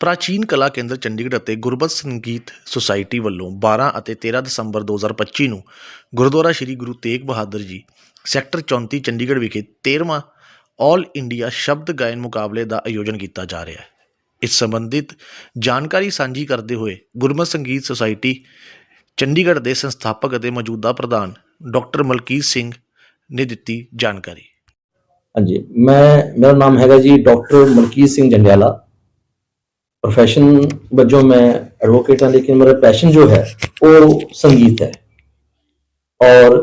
ਪ੍ਰਾਚੀਨ ਕਲਾ ਕੇਂਦਰ ਚੰਡੀਗੜ੍ਹ ਅਤੇ ਗੁਰਬਤ ਸੰਗੀਤ ਸੁਸਾਇਟੀ ਵੱਲੋਂ 12 ਅਤੇ 13 ਦਸੰਬਰ 2025 ਨੂੰ ਗੁਰਦੁਆਰਾ ਸ੍ਰੀ ਗੁਰੂ ਤੇਗ ਬਹਾਦਰ ਜੀ, ਸੈਕਟਰ 34 ਚੰਡੀਗੜ੍ਹ ਵਿਖੇ 13ਵਾਂ ਆਲ ਇੰਡੀਆ ਸ਼ਬਦ ਗਾਇਨ ਮੁਕਾਬਲੇ ਦਾ ਆਯੋਜਨ ਕੀਤਾ ਜਾ ਰਿਹਾ ਹੈ। ਇਸ ਸੰਬੰਧਿਤ ਜਾਣਕਾਰੀ ਸਾਂਝੀ ਕਰਦੇ ਹੋਏ ਗੁਰਮਤਿ ਸੰਗੀਤ ਸੁਸਾਇਟੀ ਚੰਡੀਗੜ੍ਹ ਦੇ ਸੰਸਥਾਪਕ ਅਤੇ ਮੌਜੂਦਾ ਪ੍ਰਧਾਨ ਡਾਕਟਰ ਮਲਕੀਤ ਸਿੰਘ ਨੇ ਦਿੱਤੀ ਜਾਣਕਾਰੀ। ਹਾਂਜੀ, ਮੈਂ, ਮੇਰਾ ਨਾਮ ਹੈਗਾ ਜੀ ਡਾਕਟਰ ਮਲਕੀਤ ਸਿੰਘ ਜੰਡਿਆਲਾ। ਪ੍ਰੋਫੈਸ਼ਨ ਵਜੋਂ ਮੈਂ ਐਡਵੋਕੇਟ ਹਾਂ ਲੇਕਿਨ ਮੇਰਾ ਪੈਸ਼ਨ ਜੋ ਹੈ, ਉਹ ਸੰਗੀਤ ਹੈ। ਔਰ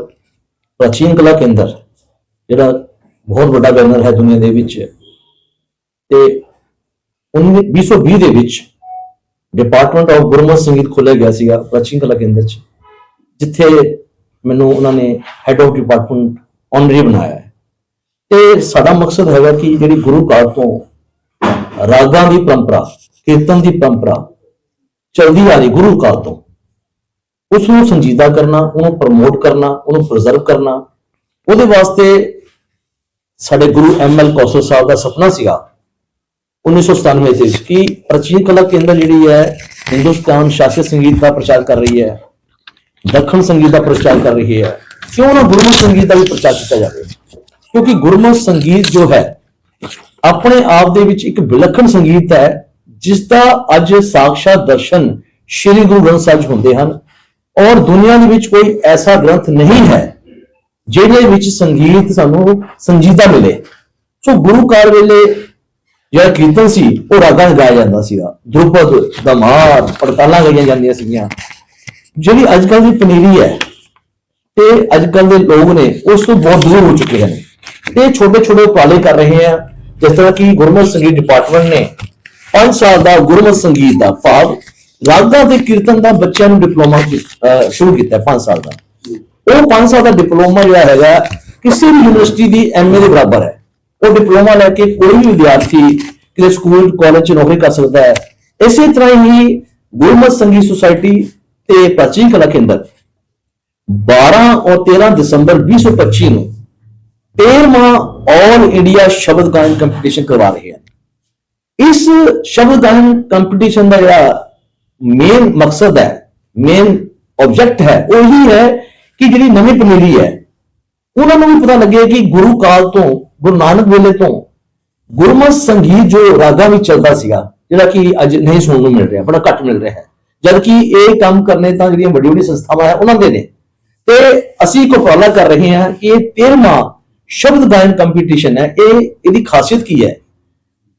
ਪ੍ਰਾਚੀਨ ਕਲਾ ਕੇਂਦਰ, ਜਿਹੜਾ ਬਹੁਤ ਵੱਡਾ ਬੈਨਰ ਹੈ ਦੁਨੀਆ ਦੇ ਵਿੱਚ, ਤੇ 1920 ਦੇ ਵਿੱਚ ਡਿਪਾਰਟਮੈਂਟ ਆਫ ਗੁਰਮਤਿ ਸੰਗੀਤ ਖੋਲ੍ਹਿਆ ਗਿਆ ਸੀਗਾ ਪ੍ਰਾਚੀਨ ਕਲਾ ਕੇਂਦਰ ਚ, ਜਿੱਥੇ ਮੈਨੂੰ ਉਹਨਾਂ ਨੇ ਹੈਡ ਆਫ ਡਿਪਾਰਟਮੈਂਟ ਆਨਰੀ ਬਣਾਇਆ ਹੈ। ਤੇ ਸਾਡਾ ਮਕਸਦ ਹੈਗਾ ਕਿ ਜਿਹੜੀ ਗੁਰੂ ਕਾਲ ਤੋਂ ਰਾਗਾਂ ਦੀ ਪਰੰਪਰਾ ਕੀਰਤਨ ਦੀ ਪਰੰਪਰਾ ਚਲਦੀ ਆ ਰਹੀ ਗੁਰੂ ਕਾਲ ਤੋਂ। ਉਸ ਨੂੰ ਸੰਜੀਦਾ ਕਰਨਾ, ਉਹਨੂੰ ਪ੍ਰਮੋਟ ਕਰਨਾ, ਉਹਨੂੰ ਪ੍ਰੀਜ਼ਰਵ ਕਰਨਾ, ਉਹਦੇ ਵਾਸਤੇ ਸਾਡੇ ਗੁਰੂ ਐਮ ਐਲ ਕੌਸਲ ਸਾਹਿਬ ਦਾ ਸੁਪਨਾ ਸੀਗਾ। 1997 ਦੇ ਵਿੱਚ ਕਿ ਪ੍ਰਾਚੀਨ ਕਲਾ ਕੇਂਦਰ ਜਿਹੜੀ ਹੈ, ਹਿੰਦੁਸਤਾਨ ਸ਼ਾਸਤਰੀ ਸੰਗੀਤ ਦਾ ਪ੍ਰਚਾਰ ਕਰ ਰਹੀ ਹੈ, ਦੱਖਣ ਸੰਗੀਤ ਦਾ ਪ੍ਰਚਾਰ ਕਰ ਰਹੀ ਹੈ, ਕਿਉਂ ਨਾ ਗੁਰਮੁਖ ਸੰਗੀਤ ਦਾ ਵੀ ਪ੍ਰਚਾਰ ਕੀਤਾ ਜਾਵੇ? ਕਿਉਂਕਿ ਗੁਰਮੁਖ ਸੰਗੀਤ ਜੋ ਹੈ, ਆਪਣੇ ਆਪ ਦੇ ਵਿੱਚ ਇੱਕ ਵਿਲੱਖਣ ਸੰਗੀਤ ਹੈ ਜਿਸ ਦਾ ਅੱਜ ਸਾਖਸ਼ਾਤ ਦਰਸ਼ਨ ਸ੍ਰੀ ਗੁਰੂ ਗ੍ਰੰਥ ਸਾਹਿਬ 'ਚ ਹੁੰਦੇ ਹਨ, ਔਰ ਦੁਨੀਆ ਦੇ ਵਿੱਚ ਕੋਈ ਐਸਾ ਗ੍ਰੰਥ ਨਹੀਂ ਹੈ ਜਿਹਦੇ ਵਿੱਚ ਸੰਗੀਤ ਸਾਨੂੰ ਸੰਜੀਦਾ ਮਿਲੇ। ਸੋ ਗੁਰੂ ਕਾਲ ਵੇਲੇ ਜਿਹੜਾ ਕੀਰਤਨ ਸੀ, ਉਹ ਰਾਗਾਂ ਗਾਇਆ ਜਾਂਦਾ ਸੀਗਾ। ਧਰੁਪਦ ਦਮਾਰ ਪੜਤਾਲਾਂ ਗਾਈਆਂ ਜਾਂਦੀਆਂ ਸੀਗੀਆਂ। ਜਿਹੜੀ ਅੱਜ ਕੱਲ੍ਹ ਦੀ ਪਨੀਰੀ ਹੈ, ਤੇ ਅੱਜ ਕੱਲ੍ਹ ਦੇ ਲੋਕ ਨੇ, ਉਸ ਤੋਂ ਬਹੁਤ ਦੂਰ ਹੋ ਚੁੱਕੇ ਹਨ। ਤੇ ਛੋਟੇ ਛੋਟੇ ਉਪਰਾਲੇ ਕਰ ਰਹੇ ਆ, ਜਿਸ ਤਰ੍ਹਾਂ ਕਿ ਗੁਰਮਤਿ ਸੰਗੀਤ ਡਿਪਾਰਟਮੈਂਟ ਨੇ 5 ਸਾਲ ਦਾ ਗੁਰਮਤ ਸੰਗੀਤ ਦਾ ਭਾਵ ਰਾਗਾਂ ਤੇ ਕੀਰਤਨ ਦਾ ਬੱਚਿਆਂ ਨੂੰ ਡਿਪਲੋਮਾ ਸ਼ੁਰੂ ਕੀਤਾ 5 ਸਾਲ ਦਾ। ਉਹ 5 ਸਾਲ ਦਾ ਡਿਪਲੋਮਾ ਜਿਹੜਾ ਹੈਗਾ, ਕਿਸੇ ਵੀ ਯੂਨੀਵਰਸਿਟੀ ਦੀ ਐਮਏ ਦੇ ਬਰਾਬਰ ਹੈ। ਉਹ ਡਿਪਲੋਮਾ ਲੈ ਕੇ ਕੋਈ ਵੀ ਵਿਦਿਆਰਥੀ ਕਿਸੇ ਸਕੂਲ ਕਾਲਜ ਚ ਨੌਕਰੀ ਕਰ ਸਕਦਾ ਹੈ। ਇਸੇ ਤਰ੍ਹਾਂ ਹੀ ਗੁਰਮਤਿ ਸੰਗੀਤ ਸੁਸਾਇਟੀ ਤੇ ਪ੍ਰਾਚੀਨ ਕਲਾ ਕੇਂਦਰ 12 ਔਰ 13 ਦਸੰਬਰ 2025 ਨੂੰ 13ਵਾਂ ਆਲ ਇੰਡੀਆ ਸ਼ਬਦ ਗਾਇਨ ਕੰਪੀਟੀਸ਼ਨ ਕਰਵਾ ਰਹੇ ਹਨ। ਇਸ ਸ਼ਬਦ ਗਾਇਨ ਕੰਪੀਟੀਸ਼ਨ ਦਾ ਜਿਹੜਾ ਮੇਨ ਮਕਸਦ ਹੈ ਮੇਨ ਆਬਜੈਕਟ ਹੈ, ਉਹ ਹੀ ਹੈ ਕਿ ਜਿਹੜੀ ਨਵੀਂ ਪਨੀਰੀ ਹੈ, ਉਹਨਾਂ ਨੂੰ ਵੀ ਪਤਾ ਲੱਗੇ ਕਿ ਗੁਰੂ ਕਾਲ ਤੋਂ, ਗੁਰੂ ਨਾਨਕ ਵੇਲੇ ਤੋਂ ਗੁਰਮਤ ਸੰਗੀਤ ਜੋ ਰਾਗਾਂ ਵਿੱਚ ਚੱਲਦਾ ਸੀਗਾ, ਜਿਹੜਾ ਕਿ ਅੱਜ ਨਹੀਂ ਸੁਣਨ ਨੂੰ ਮਿਲ ਰਿਹਾ, ਬੜਾ ਘੱਟ ਮਿਲ ਰਿਹਾ ਹੈ। ਜਦ ਕਿ ਇਹ ਕੰਮ ਕਰਨੇ ਤਾਂ ਜਿਹੜੀਆਂ ਵੱਡੀ ਵੱਡੀ ਸੰਸਥਾਵਾਂ ਹੈ, ਉਹਨਾਂ ਦੇ ਨੇ। ਤੇ ਅਸੀਂ ਇੱਕ ਉਪਰਾਲਾ ਕਰ ਰਹੇ ਹਾਂ ਕਿ ਇਹ 13ਵਾਂ ਸ਼ਬਦ ਗਾਇਨ ਕੰਪੀਟੀਸ਼ਨ ਹੈ, ਇਹ ਇਹਦੀ ਖਾਸੀਅਤ ਕੀ ਹੈ?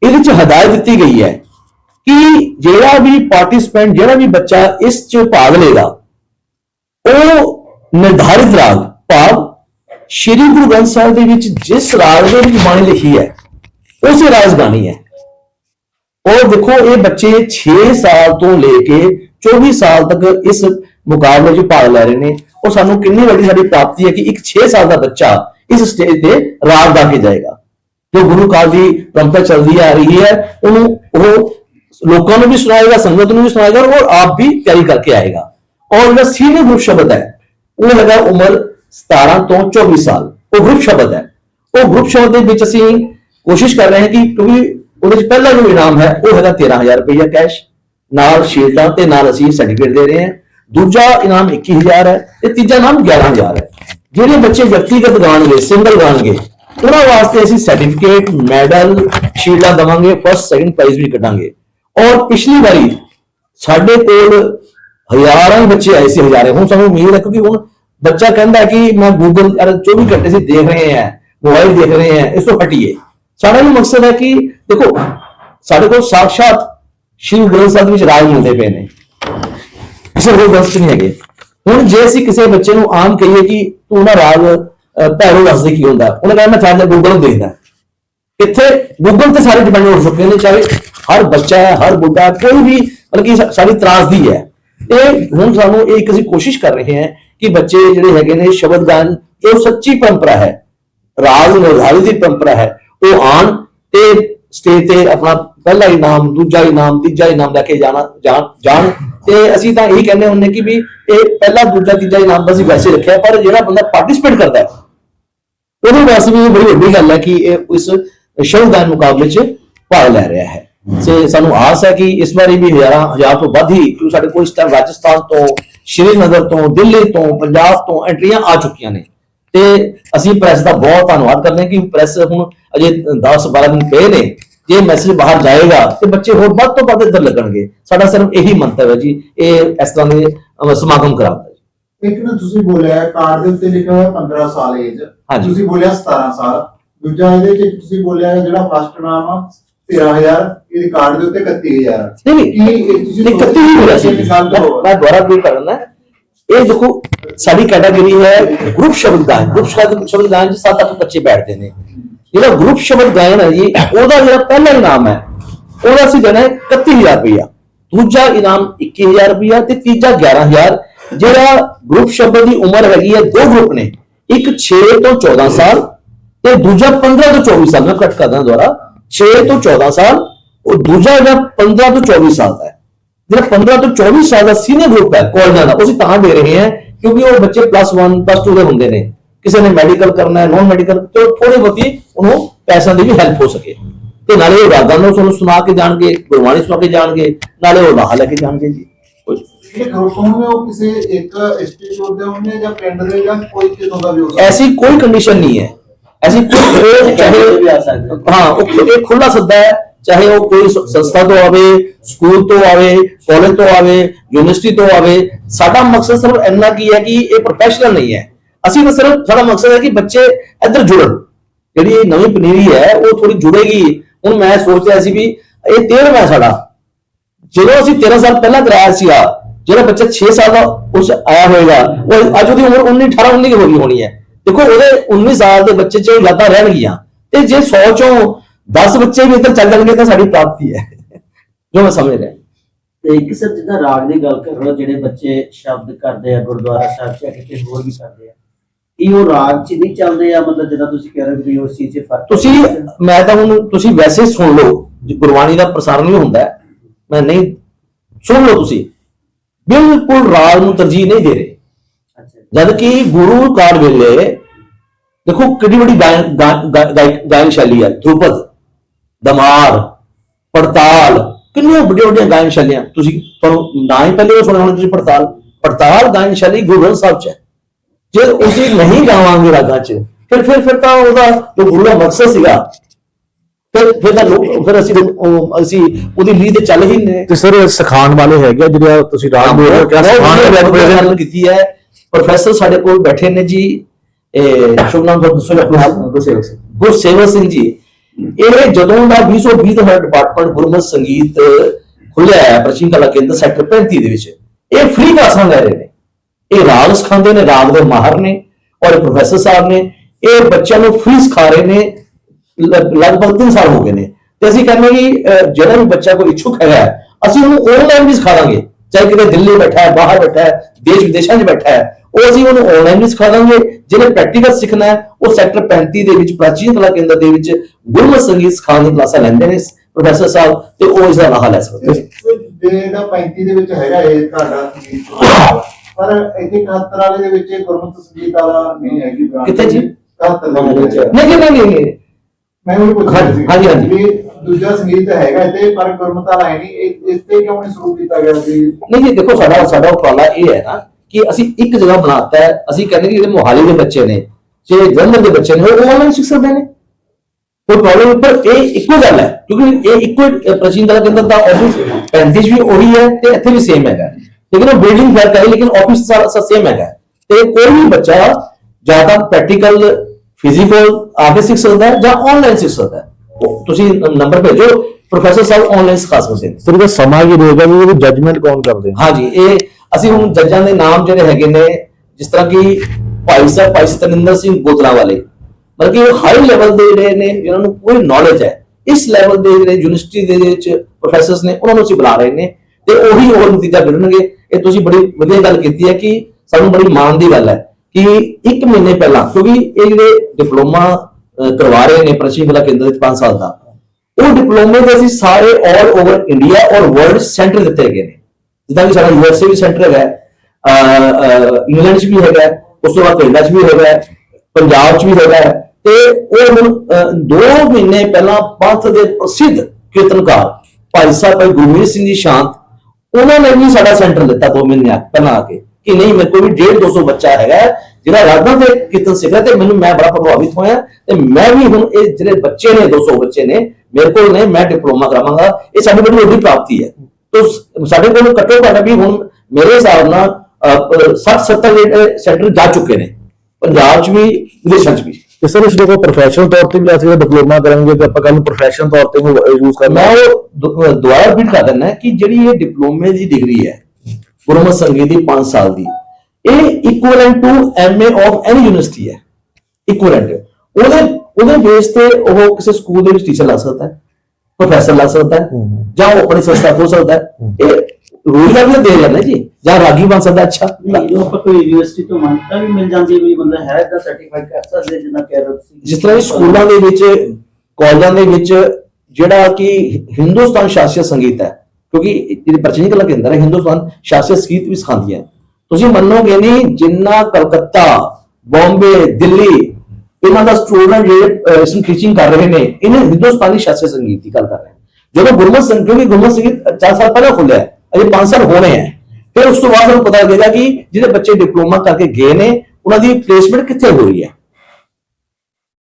ਇਹਦੇ ਚ ਹਦਾਇਤ ਦਿੱਤੀ ਗਈ ਹੈ ਕਿ ਜਿਹੜਾ ਵੀ ਪਾਰਟਿਸਪੈਂਟ ਜਿਹੜਾ ਵੀ ਬੱਚਾ ਇਸ ਚ ਭਾਗ ਲਏਗਾ, ਉਹ ਨਿਰਧਾਰਿਤ ਰਾਗ, ਭਾਵ ਸ਼੍ਰੀ ਗੁਰੂ ਗ੍ਰੰਥ ਸਾਹਿਬ ਦੇ ਵਿੱਚ ਜਿਸ ਰਾਗ ਦੇ ਵਿੱਚ ਬਾਣੀ ਲਿਖੀ ਹੈ, ਉਸੇ ਰਾਗ ਗਾਣੀ ਹੈ। ਉਹ ਦੇਖੋ, ਇਹ ਬੱਚੇ 6 ਸਾਲ ਤੋਂ ਲੈ ਕੇ 24 ਸਾਲ ਤੱਕ ਇਸ ਮੁਕਾਬਲੇ 'ਚ ਭਾਗ ਲੈ ਰਹੇ ਨੇ। ਔਰ ਸਾਨੂੰ ਕਿੰਨੀ ਵੱਡੀ ਸਾਡੀ ਪ੍ਰਾਪਤੀ ਹੈ ਕਿ ਇੱਕ 6 ਸਾਲ ਦਾ ਬੱਚਾ ਇਸ ਸਟੇਜ ਤੇ ਰਾਗ ਗਾ ਕੇ ਜਾਏਗਾ। ਜੋ ਗੁਰੂ ਕਾਲ ਦੀ ਪਰੰਪਰਾ ਚੱਲਦੀ ਆ ਰਹੀ ਹੈ ਉਹਨੂੰ ਉਹ ਲੋਕਾਂ ਨੂੰ ਵੀ ਸੁਣਾਏਗਾ ਸੰਗਤ ਨੂੰ ਵੀ ਸੁਣਾਏਗਾ ਔਰ ਆਪ ਵੀ ਤਿਆਰੀ ਕਰਕੇ ਆਏਗਾ ਔਰ ਜਿਹੜਾ ਸੀਨੀਅਰ ਗਰੁੱਪ ਸ਼ਬਦ ਹੈ ਉਹ ਹੈਗਾ ਉਮਰ 17 ਤੋਂ 24 ਸਾਲ ਉਹ ਗਰੁੱਪ ਸ਼ਬਦ ਹੈ ਉਹ ਗਰੁੱਪ ਸ਼ਬਦ ਦੇ ਵਿੱਚ ਅਸੀਂ ਕੋਸ਼ਿਸ਼ ਕਰ ਰਹੇ ਹਾਂ ਕਿ ਕਿਉਂਕਿ ਉਹਦੇ ਵਿੱਚ ਪਹਿਲਾ ਜੋ ਇਨਾਮ ਹੈ ਉਹ ਹੈਗਾ 13000 ਰੁਪਏ ਕੈਸ਼ ਨਾਲ ਸ਼ੀਲਡਾਂ ਤੇ ਨਾਲ ਅਸੀਂ ਸਰਟੀਫਿਕੇਟ ਦੇ ਰਹੇ ਹਾਂ ਦੂਜਾ ਇਨਾਮ 21000 ਹੈ ਤੇ ਤੀਜਾ ਇਨਾਮ 11000 ਹੈ ਜਿਹੜੇ ਬੱਚੇ ਵਿਅਕਤੀਗਤ ਗਾਣਗੇ ਸਿੰਗਲ ਗਾਣਗੇ ਉਹਨਾਂ ਵਾਸਤੇ ਅਸੀਂ ਸਰਟੀਫਿਕੇਟ ਮੈਡਲ ਸ਼ੀਲਡਾਂ ਦਵਾਂਗੇ ਫਸਟ ਸੈਕੰਡ ਪ੍ਰਾਈਜ਼ ਵੀ ਕੱਢਾਂਗੇ। ਔਰ ਪਿਛਲੀ ਵਾਰੀ ਸਾਡੇ ਕੋਲ ਹਜ਼ਾਰਾਂ ਹੀ ਬੱਚੇ ਆਏ ਸੀ, ਹਜ਼ਾਰੇ। ਹੁਣ ਸਾਨੂੰ ਉਮੀਦ ਹੈ ਕਿਉਂਕਿ ਹੁਣ ਬੱਚਾ ਕਹਿੰਦਾ ਕਿ ਮੈਂ ਗੂਗਲ ਅਰ 24 ਘੰਟੇ ਸੀ ਦੇਖ ਰਹੇ ਹਾਂ ਮੋਬਾਈਲ ਦੇਖ ਰਹੇ ਹਾਂ, ਇਸ ਤੋਂ ਹਟੀਏ। ਸਾਡਾ ਵੀ ਮਕਸਦ ਹੈ ਕਿ ਦੇਖੋ, ਸਾਡੇ ਕੋਲ ਸਾਖਸ਼ਾਤ ਸ਼੍ਰੀ ਗੁਰੂ ਗ੍ਰੰਥ ਸਾਹਿਬ ਵਿੱਚ ਰਾਜ ਮਿਲਦੇ ਪਏ ਨੇ। ਕਿਸੇ ਹੋਰ ਗ੍ਰੰਥ 'ਚ ਨਹੀਂ ਹੈਗੇ। ਹੁਣ ਜੇ ਅਸੀਂ ਕਿਸੇ ਬੱਚੇ ਨੂੰ ਆਮ ਕਹੀਏ ਕਿ ਤੂੰ ਨਾ ਰਾਗ ਅਹ, ਭੈਰੋ ਦੱਸ ਕੀ ਹੁੰਦਾ? ਉਹਨੇ ਕਹਿੰਦਾ ਮੈਂ ਚਾਹਦਾ ਗੂਗਲ ਨੂੰ ਦੇਖਦਾ ਇੱਥੇ ਗੂਗਲ ਤੇ ਸਾਰੇ ਡਿਪੈਂਡ ਹੋ ਚੁੱਕੇ ਨੇ ਚਾਹੇ ਹਰ ਬੱਚਾ ਹੈ ਹਰ ਬੁੱਢਾ ਕੋਈ ਵੀ ਮਤਲਬ ਕਿ ਸਾਡੀ ਤਰਾਸਦੀ ਹੈ। ਇਹ ਹੁਣ ਸਾਨੂੰ ਇਹ ਇੱਕ ਅਸੀਂ ਕੋਸ਼ਿਸ਼ ਕਰ ਰਹੇ ਹਾਂ ਕਿ ਬੱਚੇ ਜਿਹੜੇ ਹੈਗੇ ਨੇ ਸ਼ਬਦ ਗਾਨ ਜੋ ਸੱਚੀ ਪਰੰਪਰਾ ਹੈ ਰਾਜ ਨਿਰਧਾਰਿਤ ਦੀ ਪਰੰਪਰਾ ਹੈ ਉਹ ਆਣ ਤੇ ਸਟੇਜ ਤੇ ਆਪਣਾ ਪਹਿਲਾ ਇਨਾਮ ਦੂਜਾ ਇਨਾਮ ਤੀਜਾ ਇਨਾਮ ਲੈ ਕੇ ਜਾਣਾ ਜਾਣ ਜਾਣ। ਤੇ ਅਸੀਂ ਤਾਂ ਇਹ ਕਹਿੰਦੇ ਹੁੰਦੇ ਕਿ ਵੀ ਇਹ ਪਹਿਲਾ ਦੂਜਾ ਤੀਜਾ ਇਨਾਮ ਤਾਂ ਅਸੀਂ ਵੈਸੇ ਰੱਖਿਆ ਪਰ ਜਿਹੜਾ ਬੰਦਾ ਪਾਰਟਿਸਿਪੇਟ ਕਰਦਾ ਹੈ ਉਹਦੇ ਵਾਸਤੇ ਵੀ ਇਹ ਬੜੀ ਵੱਡੀ ਗੱਲ ਹੈ ਕਿ ਇਹ ਇਸ ਸ਼ਬਦਾਨ ਮੁਕਾਬਲੇ 'ਚ ਭਾਗ ਲੈ ਰਿਹਾ ਹੈ। ਸੇ ਸਾਨੂੰ ਆਸ ਹੈ ਕਿ ਇਸ ਵਾਰੀ ਵੀ ਹਜ਼ਾਰਾਂ ਹਜ਼ਾਰ ਤੋਂ ਵੱਧ ਹੀ ਕਿਉਂਕਿ ਸਾਡੇ ਕੋਲ ਇਸ ਟਾਈਮ ਰਾਜਸਥਾਨ ਤੋਂ ਸ਼੍ਰੀਨਗਰ ਤੋਂ ਦਿੱਲੀ ਤੋਂ ਪੰਜਾਬ ਤੋਂ ਐਂਟਰੀਆਂ ਆ ਚੁੱਕੀਆਂ ਨੇ। ਤੇ ਅਸੀਂ ਪ੍ਰੈਸ ਦਾ ਬਹੁਤ ਧੰਨਵਾਦ ਕਰਦੇ ਹਾਂ ਕਿ ਪ੍ਰੈਸ ਹੁਣ ਅਜੇ 10 12 ਦਿਨ ਪਏ ਨੇ। ਜੇ ਮੈਸੇਜ ਬਾਹਰ ਜਾਏਗਾ ਤੇ ਬੱਚੇ ਹੋਰ ਵੱਧ ਤੋਂ ਵੱਧ ਇੱਧਰ ਲੱਗਣਗੇ। ਸਾਡਾ ਸਿਰਫ ਇਹੀ ਮੰਤਵ ਹੈ ਜੀ ਇਹ ਇਸ ਤਰ੍ਹਾਂ ਦੇ ਸਮਾਗਮ ਕਰਾਉਣ ਦਾ। ਜੀ ਇੱਕ ਨਾ ਤੁਸੀਂ ਬੋਲਿਆ ਕਾਰਡ ਦੇ ਉੱਤੇ ਲਿਖਿਆ ਹੋਇਆ 15 ਸਾਲ ਏਜ ਹਾਂਜੀ। ਤੁਸੀਂ ਬੋਲਿਆ 17 ਸਾਲ। ਦੂਜਾ ਇਹਦੇ ਵਿੱਚ ਤੁਸੀਂ ਬੋਲਿਆ ਜਿਹੜਾ ਫਸਟ ਨਾਮ ਆ 13000 ਇਹਦੇ ਕਾਰਡ ਦੇ ਉੱਤੇ 31000 ਨਹੀਂ ਨਹੀਂ। ਇਹ ਤੁਸੀਂ ਨਹੀਂ ਕੱਤੀ ਹੀ ਹੋਇਆ ਸੀ। ਮੈਂ ਤੋਂ ਮੈਂ ਦੁਬਾਰਾ ਵੀ ਕਰਨਾ। ਇਹ ਦੇਖੋ ਸਾਡੀ ਕੈਟਾਗਰੀ ਹੈ ਗਰੁੱਪ ਸ਼ਬਦ। ਗਾਇਨ ਗਰੁੱਪ ਸ਼ਬਦ ਸ਼ਬਦ ਗਾਇਨ ਚ ਸੱਤ ਅੱਠ ਬੱਚੇ ਬੈਠਦੇ ਨੇ। ਜਿਹੜਾ ਗਰੁੱਪ ਸ਼ਬਦ ਗਾਇਨ ਹੈ ਜੀ ਉਹਦਾ ਜਿਹੜਾ ਪਹਿਲਾ ਇਨਾਮ ਹੈ ਉਹਦਾ ਅਸੀਂ ਦੇਣਾ ਹੈ 31000 ਰੁਪਇਆ ਦੂਜਾ ਇਨਾਮ 21000 ਰੁਪਇਆ ਤੇ ਤੀਜਾ 11000 ਜਿਹੜਾ ਗਰੁੱਪ ਸ਼ਬਦ ਦੀ ਉਮਰ ਹੈਗੀ ਹੈ ਦੋ ਗਰੁੱਪ ਨੇ, ਇੱਕ 6 ਤੋਂ 14 ਸਾਲ ਤੇ ਦੂਜਾ 15 ਤੋਂ 24 ਸਾਲ, ਮੈਂ ਕੱਟ ਕਰਦਾ ਦੁਆਰਾ 6 ਤੋਂ 14 ਸਾਲ, ਉਹ ਦੂਜਾ ਜਿਹੜਾ 15 ਤੋਂ 24 ਸਾਲ ਦਾ ਹੈ। ਜਿਹੜਾ 15 ਤੋਂ 24 ਸਾਲ ਦਾ ਸੀਨੀਅਰ ਗਰੁੱਪ ਹੈ ਕਾਲਜਾਂ ਦਾ ਉਹ ਤਾਂ ਦੇ ਰਹੇ ਹਾਂ, ਕਿਉਂਕਿ ਉਹ ਬੱਚੇ ਪਲੱਸ 1 ਪਲੱਸ 2 ਦੇ ਹੁੰਦੇ ਨੇ। ਕਿਸੇ ਨੇ ਮੈਡੀਕਲ ਕਰਨਾ ਹੈ ਨੋਨ ਮੈਡੀਕਲ ਤੇ ਥੋੜੀ ਬਹੁਤੀ ਉਹਨੂੰ ਪੈਸਿਆਂ ਦੀ ਵੀ ਹੈਲਪ ਹੋ ਸਕੇ। ਤੇ ਨਾਲੇ ਉਹ ਰਾਗਾਂ ਨੂੰ ਤੁਹਾਨੂੰ ਸੁਣਾ ਕੇ ਜਾਣਗੇ, ਗੁਰਬਾਣੀ ਸੁਣਾ ਕੇ ਜਾਣਗੇ, ਨਾਲੇ ਉਹ ਲਾਹ ਲੈ ਕੇ ਜਾਣਗੇ ਜੀ। ਜਿਹੜੇ ਗਰੁੱਪ ਹੋਣਗੇ ਉਹ ਕਿਸੇ ਇੱਕ ਇੰਸਟੀਚਿਊਟ ਦੇ ਹੋਣਗੇ ਜਾਂ ਪਿੰਡ ਦੇ ਜਾਂ ਕੋਈ ਕਿਤੋਂ ਦਾ ਵੀ ਹੋ ਸਕਦਾ। ਐਸੀ ਕੋਈ ਕੰਡੀਸ਼ਨ ਨਹੀਂ ਹੈ। ਐਸੀ ਕੋਈ ਉਹ ਚਾਹੇ ਹਾਂ। ਉਹ ਇਹ ਖੁੱਲਾ ਸੱਦਾ ਹੈ ਚਾਹੇ ਉਹ ਕੋਈ ਸੰਸਥਾ ਤੋਂ ਆਵੇ ਸਕੂਲ ਤੋਂ ਆਵੇ ਕਾਲਜ ਤੋਂ ਆਵੇ ਯੂਨੀਵਰਸਿਟੀ ਤੋਂ ਆਵੇ ਸਾਡਾ ਮਕਸਦ ਸਿਰਫ ਇੰਨਾ ਕੀ ਹੈ ਕਿ ਇਹ ਪ੍ਰੋਫੈਸ਼ਨਲ ਨਹੀਂ ਹੈ। ਅਸੀਂ ਤਾਂ ਸਿਰਫ ਸਾਡਾ ਮਕਸਦ ਹੈ ਕਿ ਬੱਚੇ ਇੱਧਰ ਜੁੜਨ। ਜਿਹੜੀ ਇਹ ਨਵੀਂ ਪਨੀਰੀ ਹੈ ਉਹ ਥੋੜੀ ਜੁੜੇਗੀ। ਹੁਣ ਮੈਂ ਸੋਚ ਰਿਹਾ ਸੀ ਵੀ ਇਹ 13ਵਾਂ ਹੈ ਸਾਡਾ। ਜਦੋਂ ਅਸੀਂ 13 ਸਾਲ ਪਹਿਲਾਂ ਕਰਾਇਆ ਸੀ ਆ ਜਿਹੜਾ ਬੱਚਾ 6 ਸਾਲ ਦਾ ਉਸ ਆਇਆ ਹੋਏਗਾ ਉਹ ਅੱਜ ਉਹਦੀ ਉਮਰ 19 18 19 ਦੀ ਹੋ ਗਈ ਹੋਣੀ ਹੈ। ਦੇਖੋ ਉਹਦੇ 19 ਸਾਲ ਦੇ ਬੱਚੇ 'ਚ ਯਾਦਾਂ ਰਹਿਣਗੀਆਂ। ਤੇ ਜੇ 100 ਚੋਂ 10 ਬੱਚੇ ਵੀ ਇੱਧਰ ਚੱਲ ਜਾਣਗੇ ਤਾਂ ਸਾਡੀ ਪ੍ਰਾਪਤੀ ਹੈ। ਜੋ ਮੈਂ ਸਮਝ ਰਿਹਾ। ਤੇ ਇੱਕ ਸਰ ਜਿੱਦਾਂ ਰਾਗ ਦੀ ਗੱਲ ਕਰ ਰਹੇ ਜਿਹੜੇ ਬੱਚੇ ਸ਼ਬਦ ਕਰਦੇ ਆ ਗੁਰਦੁਆਰਾ ਸਾਹਿਬ ਚ ਕਿਤੇ ਹੋਰ ਵੀ ਕਰਦੇ ਆ ਕੀ ਉਹ ਰਾਗ ਚ ਨਹੀਂ ਚੱਲਦੇ ਆ? ਮਤਲਬ ਜਿੱਦਾਂ ਤੁਸੀਂ ਕਹਿ ਰਹੇ ਹੋ ਵੀ ਉਸ ਚੀਜ਼ 'ਚ ਫ਼ਰਕ ਤੁਸੀਂ ਮੈਂ ਤਾਂ ਹੁਣ ਤੁਸੀਂ ਵੈਸੇ ਸੁਣ ਲਓ ਗੁਰਬਾਣੀ ਦਾ ਪ੍ਰਸਾਰਣ ਵੀ ਹੁੰਦਾ। ਮੈਂ ਨਹੀਂ ਸੁਣ ਲਓ ਤੁਸੀਂ। ਬਿਲਕੁਲ ਰਾਗ ਨੂੰ ਤਰਜੀਹ ਨਹੀਂ ਦੇ ਰਹੇ। ਜਦ ਕਿ ਗੁਰੂ ਕਾਲ ਵੇਲੇ ਦੇਖੋ ਕਿੰਨੀ ਵੱਡੀ ਗਾਇਨ ਸ਼ੈਲੀ ਹੈ ਧਰੂਪਦ ਦਮਾਰ ਪੜਤਾਲ ਕਿੰਨੀਆਂ ਵੱਡੀਆਂ ਵੱਡੀਆਂ ਗਾਇਨ ਸ਼ੈਲੀਆਂ ਤੁਸੀਂ ਤੁਹਾਨੂੰ ਨਾ ਹੀ ਪਹਿਲੇ ਸੁਣਿਆ ਹੋਣਾ ਤੁਸੀਂ ਪੜਤਾਲ। ਪੜਤਾਲ ਗਾਇਨ ਸ਼ੈਲੀ ਗੁਰੂ ਗ੍ਰੰਥ ਸਾਹਿਬ ਚ ਹੈ। ਜੇ ਉਸੇ ਨਹੀਂ ਗਾਵਾਂਗੇ ਰਾਗਾਂ ਚ ਫਿਰ ਫਿਰ ਫਿਰ ਤਾਂ ਉਹਦਾ ਜੋ ਗੁਰੂ ਦਾ ਮਕਸਦ ਸੀਗਾ ਫਿਰ ਫਿਰ ਤਾਂ ਲੋਕ ਫਿਰ ਅਸੀਂ ਉਹ- ਅਸੀਂ ਉਹਦੀ ਲੀਹ ਤੇ ਚੱਲ ਹੀ ਨੇ ਤੇ ਸਰ ਸਿਖਾਉਣ ਵਾਲੇ ਹੈਗੇ ਆ ਜਿਹੜੇ ਤੁਸੀਂ ਰਾਗ ਬੋਲ ਰਹੇ ਹੋ ਕਿਆ ਸਿਖਾਉਣ ਵਾਲੇ represent ਕੀਤੀ ਹੈ। ਪ੍ਰੋਫੈਸਰ ਸਾਡੇ ਕੋਲ ਬੈਠੇ ਨੇ ਜੀ। ਇਹ ਸ਼ੁਭ ਨਾਮ ਦੱਸੋ ਜੀ ਆਪਣਾ ਗੁਰਸੇਵਕ ਸਿੰਘ। ਗੁਰਸੇਵਕ ਸਿੰਘ ਜੀ। ਇਹ ਜਦੋਂ ਦਾ 2020 ਦਾ ਡਿਪਾਰਟਮੈਂਟ ਗੁਰਮਤ ਸੰਗੀਤ ਖੁੱਲਿਆ ਹੈ ਪ੍ਰਾਚੀਨ ਕਲਾ ਕੇਂਦਰ ਸੈਕਟਰ 35 ਦੇ ਵਿੱਚ। ਇਹ ਫ੍ਰੀ ਕਲਾਸਾਂ ਲੈ ਰਹੇ ਨੇ। ਇਹ ਰਾਗ ਸਿਖਾਉਂਦੇ ਨੇ ਰਾਗ ਦੇ ਮਾਹਰ ਨੇ ਔਰ ਇਹ ਪ੍ਰੋਫੈਸਰ ਸਾਹਿਬ ਨੇ। ਇਹ ਬੱਚਿਆਂ ਨੂੰ ਫ੍ਰੀ ਸਿਖਾ ਰਹੇ ਨੇ। ਲਗਭਗ 3 ਸਾਲ ਹੋ ਗਏ ਨੇ ਤੇ ਅਸੀਂ ਕਹਿੰਦੇ ਕਿ ਜਿਹੜਾ ਵੀ ਬੱਚਾ ਕੋਈ ਇੱਛੁਕ ਹੈਗਾ ਅਸੀਂ ਉਹਨੂੰ ਆਨਲਾਈਨ ਵੀ ਸਿਖਾ ਦਾਂਗੇ ਚਾਹੇ ਕਿਤੇ ਦਿੱਲੀ ਬੈਠਾ ਹੈ ਬਾਹਰ ਬੈਠਾ ਹੈ ਦੇਸ਼ ਵਿਦੇਸ਼ਾਂ 'ਚ ਬੈਠਾ ਹੈ ਉਹ ਅਸੀਂ ਉਹਨੂੰ ਆਨਲਾਈਨ ਵੀ ਸਿਖਾ ਦਾਂਗੇ ਜਿਹਨੇ ਪ੍ਰੈਕਟੀਕਲ ਸਿੱਖਣਾ ਹੈ ਉਹ ਸੈਕਟਰ 35 ਦੇ ਵਿੱਚ ਪ੍ਰਾਚੀਨ ਕਲਾ ਕੇਂਦਰ ਦੇ ਵਿੱਚ ਗੁਰਮਤਿ ਸੰਗੀਤ ਸਿਖਾਉਣ ਦੀ ਕਲਾਸਾਂ ਲੈਂਦੇ ਨੇ ਪ੍ਰੋਫੈਸਰ ਸਾਹਿਬ ਤੇ ਉਹ ਇਸ ਦਾ ਲਾਹਾ ਲੈ ਸਕਦੇ। ਜਿਹੜਾ 35 ਦੇ ਵਿੱਚ ਹੈਗਾ ਇਹ ਤੁਹਾਡਾ ਪਰ ਇੱਥੇ 71 ਵਾਲੇ ਦੇ ਵਿੱਚ ਗੁਰਮਤਿ ਸੰਗੀਤ ਵਾਲਾ ਨਹੀਂ ਹੈਗੀ। ਕਿੱਥੇ ਜੀ? 71 ਦੇ ਵਿੱਚ ਨਹੀਂ ਨਹੀਂ ਨਹੀਂ ਨਹੀਂ ਮੈਂ ਉਹ ਪੁੱਛ ਰਿਹਾ ਸੀ ਹਾਂਜੀ, ਹਾਂਜੀ। ਵੀ ਦੂਜਾ ਸੰਗੀਤ ਹੈਗਾ ਇੱਥੇ ਪਰ ਗੁਰਮਤਿ ਵਾਲਾ ਹੈ ਨਹੀਂ। ਇਹ- ਇਸ ਤੇ ਕਿਉਂ ਨਹੀਂ ਸ਼ੁਰੂ ਕੀਤਾ ਗਿਆ ਸੀ? ਨਹੀਂ ਜੀ ਦੇਖੋ ਸਾਡਾ ਸਾਡਾ ਉਪਰਾਲਾ ਇਹ ਹੈ ਨਾ ਕਿ ਅਸੀਂ ਇੱਕ ਜਗ੍ਹਾ ਬਣਾਤਾ ਹੈ। ਅਸੀਂ ਕਹਿੰਦੇ ਕਿ ਜਿਹੜੇ ਮੋਹਾਲੀ ਦੇ ਬੱਚੇ ਨੇ ਜਿਹੜੇ ਜਲੰਧਰ ਦੇ ਬੱਚੇ ਨੇ ਉਹ ਆਨਲਾਈਨ ਸਿੱਖ ਸਕਦੇ ਨੇ? ਕੋਈ ਪ੍ਰੋਬਲਮ ਪਰ ਇਹ ਇੱਕੋ ਗੱਲ ਹੈ ਕਿਉਂਕਿ ਇਹ ਇੱਕੋ ਅਹ, ਪ੍ਰਾਚੀਨ ਕਾਲ ਕੇਂਦਰ ਦਾ ਆਫਿਸ 35 ਵੀ ਉਹੀ ਹੈ ਤੇ ਇੱਥੇ ਵੀ ਸੇਮ ਹੈਗਾ। ਲੇਕਿਨ ਉਹ ਬਿਲਡਿੰਗ ਫ਼ਰਕ ਹੈ ਲੇਕਿਨ ਆਫਿਸ ਸਾਰਾ ਸੇਮ ਹੈਗਾ। ਤੇ ਕੋਈ ਵੀ ਬੱਚਾ ਜਾਂ ਤਾਂ ਪ੍ਰੈਕਟੀਕਲ ਫਿਜ਼ੀਕਲ ਆ ਕੇ ਸਿੱਖ ਸਕਦਾ ਹੈ ਜਾਂ ਆਨਲਾਈਨ ਸਿੱਖ ਸਕਦਾ ਹੈ? ਉਹ ਤੁਸੀਂ ਨੰਬਰ ਭੇਜੋ ਪ੍ਰੋਫੈਸਰ ਸਾਹਿਬ ਆਨਲਾਈਨ ਸਿਖਾ ਸਕਦੇ ਨੇ। ਸਰ ਇਹਦਾ ਸਮਾਂ ਕੀ ਰਹੇਗਾ ਵੀ ਇਹਦੀ ਜੱਜਮੈਂਟ ਕੌਣ ਕਰਦੇ ਆ ਹਾਂਜੀ ਇਹ ਅਸੀਂ ਹੁਣ ਜੱਜਾਂ ਦੇ ਨਾਮ ਜਿਹੜੇ ਹੈਗੇ ਨੇ ਜਿਸ ਤਰ੍ਹਾਂ ਕਿ ਭਾਈ ਸਾਹਿਬ ਭਾਈ ਸਤਨਿੰਦਰ ਸਿੰਘ ਗੋਦਰਾ ਵਾਲੇ ਮਤਲਬ ਕਿ ਹਾਈ ਲੈਵਲ ਦੇ ਜਿਹੜੇ ਨੇ ਜਿਨ੍ਹਾਂ ਨੂੰ ਪੂਰੀ ਨੌਲੇਜ ਹੈ ਇਸ ਲੈਵਲ ਦੇ ਜਿਹੜੇ ਯੂਨੀਵਰਸਿਟੀ ਦੇ ਵਿੱਚ ਪ੍ਰੋਫੈਸਰਸ ਨੇ ਉਹਨਾਂ ਨੂੰ ਅਸੀਂ ਬੁਲਾ ਰਹੇ ਨੇ ਤੇ ਉਹੀ ਹੋਰ ਨਤੀਜਾ ਕੱਢਣਗੇ ਇਹ ਤੁਸੀਂ ਬੜੀ ਵਧੀਆ ਗੱਲ ਕੀਤੀ ਹੈ ਕਿ ਸਾਨੂੰ ਬੜੀ ਮਾਣ ਦੀ ਗੱਲ ਹੈ। ਕਿ ਇੱਕ ਮਹੀਨੇ ਪਹਿਲਾਂ ਕਿਉਂਕਿ ਇਹ ਜਿਹੜੇ ਡਿਪਲੋਮਾ ਕਰਵਾ ਰਹੇ ਨੇ ਪ੍ਰਾਚੀਨ ਕਲਾ ਕੇਂਦਰ ਵਿੱਚ 5 ਸਾਲ ਦਾ ਉਹ ਡਿਪਲੋਮੇ ਦੇ ਅਸੀਂ ਸਾਰੇ ਆਲ ਓਵਰ ਇੰਡੀਆ ਔਰ ਵਰਲਡ ਸੈਂਟਰ ਦਿੱਤੇ ਗਏ ਨੇ। ਜਿੱਦਾਂ ਕਿ ਸਾਡਾ ਯੂਐਸਏ ਵੀ ਸੈਂਟਰ ਹੈਗਾ ਇੰਗਲੈਂਡ 'ਚ ਵੀ ਹੈਗਾ ਉਸ ਤੋਂ ਬਾਅਦ ਕੈਨੇਡਾ 'ਚ ਵੀ ਹੈਗਾ ਪੰਜਾਬ 'ਚ ਵੀ ਹੈਗਾ ਹੈ, ਤੇ ਉਹ ਹੁਣ 2 ਮਹੀਨੇ ਪਹਿਲਾਂ ਪੰਥ ਦੇ ਪ੍ਰਸਿੱਧ ਕੀਰਤਨਕਾਰ ਭਾਈ ਸਾਹਿਬ ਭਾਈ ਗੁਰਮੀਤ ਸਿੰਘ ਜੀ ਸ਼ਾਂਤ ਉਹਨਾਂ ਨੇ ਵੀ ਸਾਡਾ ਸੈਂਟਰ ਦਿੱਤਾ ਦੋ ਮਹੀਨੇ ਆ- ਪਹਿਲਾਂ ਆ ਕੇ। ਕਿ ਨਹੀਂ ਮੇਰੇ ਕੋਲ ਵੀ 1.5 200 ਬੱਚਾ ਹੈਗਾ ਜਿਹੜਾ ਰਾਗਾਂ ਤੇ ਕੀਰਤਨ ਸਿੱਖ ਰਿਹਾ ਤੇ ਮੈਨੂੰ ਮੈਂ ਬੜਾ ਪ੍ਰਭਾਵਿਤ ਹੋਇਆ ਤੇ ਮੈਂ ਵੀ ਹੁਣ ਇਹ ਜਿਹੜੇ ਬੱਚੇ ਨੇ 200 ਬੱਚੇ ਨੇ ਮੇਰੇ ਕੋਲ ਨੇ ਮੈਂ ਡਿਪਲੋਮਾ ਕਰਾਵਾਂਗਾ ਇਹ ਸਾਡੀ ਬੜੀ ਵੱਡੀ ਪ੍ਰਾਪਤੀ ਹੈ। ਤੋ ਸਾਡੇ ਕੋਲ ਘੱਟੋ ਘੱਟ ਵੀ ਹੁਣ ਮੇਰੇ ਹਿਸਾਬ ਨਾਲ 60 70 ਸੈਂਟਰ ਜਾ ਚੁੱਕੇ ਨੇ ਪੰਜਾਬ 'ਚ ਵੀ ਵਿਦੇਸ਼ਾਂ 'ਚ ਵੀ। ਤੇ ਸਰ ਇਸ ਦੇਖੋ ਪ੍ਰੋਫੈਸ਼ਨਲ ਤੌਰ ਤੇ ਵੀ ਅਸੀਂ ਡਿਪਲੋਮਾ ਕਰਾਂਗੇ ਤੇ ਆਪਾਂ ਕੱਲ ਨੂੰ ਪ੍ਰੋਫੈਸ਼ਨਲ ਤੌਰ ਤੇ ਯੂਜ਼ ਕਰਨਾ। ਮੈਂ ਉਹ ਦੁ- ਦੁਬਾਰਾ ਰਿਪੀਟ ਕਰ ਦਿੰਦਾ ਕਿ ਜਿਹੜੀ ਇਹ ਡਿਪਲੋਮੇ ਦੀ ਡਿਗਰੀ ਹੈ ਗੁਰਮਤ ਸੰਗੀਤ ਦੀ 5 ਸਾਲ ਦੀ। ਇਹ equivalent to MA of any university ਹੈ। ਇਕੁਇਵਲੈਂਟ ਉਹਦੇ ਉਹਦੇ ਬੇਸ ਤੇ ਉਹ ਕਿਸੇ ਸਕੂਲ ਦੇ ਵਿੱਚ ਟੀਚਰ ਲੱਗ ਸਕਦਾ ਹੈ ਪ੍ਰੋਫੈਸਰ ਲੱਗ ਸਕਦਾ ਹੈ ਜਾਂ ਉਹ ਆਪਣੀ ਸੰਸਥਾ ਖੋਲ ਸਕਦਾ ਹੈ। ਇਹ ਰੋਜ਼ਗਾਰ ਵੀ ਦੇ ਲੈਣਾ ਜੀ ਜਾਂ ਰਾਗੀ ਬਣ ਸਕਦਾ ਅੱਛਾ। ਨਹੀਂ ਜੋ ਆਪਾਂ ਕੋਈ ਯੂਨੀਵਰਸਿਟੀ ਤੋਂ ਮੰਨਤਾ ਵੀ ਮਿਲ ਜਾਂਦੀ ਹੈ ਵੀ ਬੰਦਾ ਹੈ ਦਾ ਸਰਟੀਫਾਈਡ ਕਰ ਸਕਦੇ ਜਿੰਨਾ ਕਹਿ ਰਹੇ ਹੋ ਤੁਸੀਂ। ਜਿਸ ਤਰ੍ਹਾਂ ਸਕੂਲਾਂ ਦੇ ਵਿੱਚ ਕਾਲਜਾਂ ਦੇ ਵਿੱਚ ਜਿਹੜਾ ਕਿ ਹਿੰਦੁਸਤਾਨ ਸ਼ਾਸਤਰੀ ਸੰਗੀਤ ਹੈ ਕਿਉਂਕਿ ਜਿਹੜੀ ਪ੍ਰਚੀਨ ਕਲਾ ਕੇਂਦਰ ਹੈ ਹਿੰਦੁਸਤਾਨ ਸ਼ਾਸਤਰੀ ਸੰਗੀਤ ਵੀ ਸਿਖਾਉਂਦੀ ਹੈ ਤੁਸੀਂ ਮੰਨੋਗੇ ਨਹੀਂ, ਜਿੰਨਾ ਕਲਕੱਤਾ, ਬੰਬੇ, ਦਿੱਲੀ, ਇਹਨਾਂ ਦਾ ਸਟੂਡੈਂਟ ਜਿਹੜੇ ਇਸ ਨੂੰ ਟੀਚਿੰਗ ਕਰ ਰਹੇ ਨੇ, ਇਹਨੇ ਹਿੰਦੁਸਤਾਨੀ ਸ਼ਾਸਤਰੀ ਸੰਗੀਤ ਦੀ ਗੱਲ ਕਰ ਰਹੇ ਜਦੋਂ ਗੁਰਮਤ ਸੰਗੀਤ ਕਿਉਂਕਿ ਗੁਰਮਤ ਸੰਗੀਤ 4 ਸਾਲ ਪਹਿਲਾਂ ਖੁੱਲਿਆ ਹੈ, ਅਜੇ 5 ਸਾਲ ਹੋਣੇ ਹੈ, ਫਿਰ ਉਸ ਤੋਂ ਬਾਅਦ ਸਾਨੂੰ ਪਤਾ ਲੱਗੇਗਾ ਕਿ ਜਿਹੜੇ ਬੱਚੇ ਡਿਪਲੋਮਾ ਕਰਕੇ ਗਏ ਨੇ, ਉਹਨਾਂ ਦੀ ਪਲੇਸਮੈਂਟ ਕਿੱਥੇ ਹੋ ਰਹੀ ਹੈ।